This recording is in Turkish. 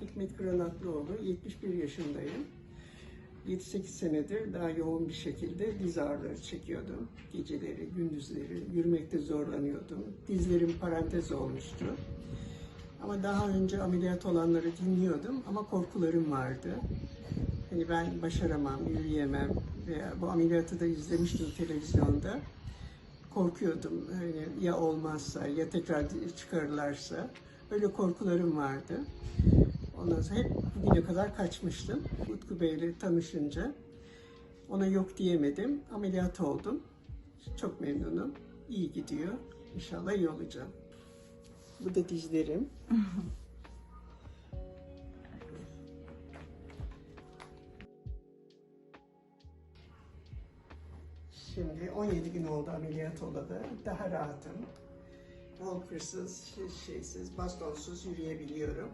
Hikmet Granatlıoğlu, 71 yaşındayım. 7-8 senedir daha yoğun bir şekilde diz ağrıları çekiyordum. Geceleri, gündüzleri yürümekte zorlanıyordum. Dizlerim parantez olmuştu. Ama daha önce ameliyat olanları dinliyordum ama korkularım vardı. Hani ben başaramam, yürüyemem veya bu ameliyatı da izlemiştim televizyonda. Korkuyordum hani ya olmazsa ya tekrar çıkarırlarsa. Öyle korkularım vardı. Ondan sonra hep bugüne kadar kaçmıştım. Utku Bey'le tanışınca ona yok diyemedim. Ameliyat oldum. Çok memnunum. İyi gidiyor. İnşallah iyi olacağım. Bu da dizlerim. Şimdi 17 gün oldu ameliyat olalı. Daha rahatım. Walkersız, şey- şeysiz, bastonsuz yürüyebiliyorum.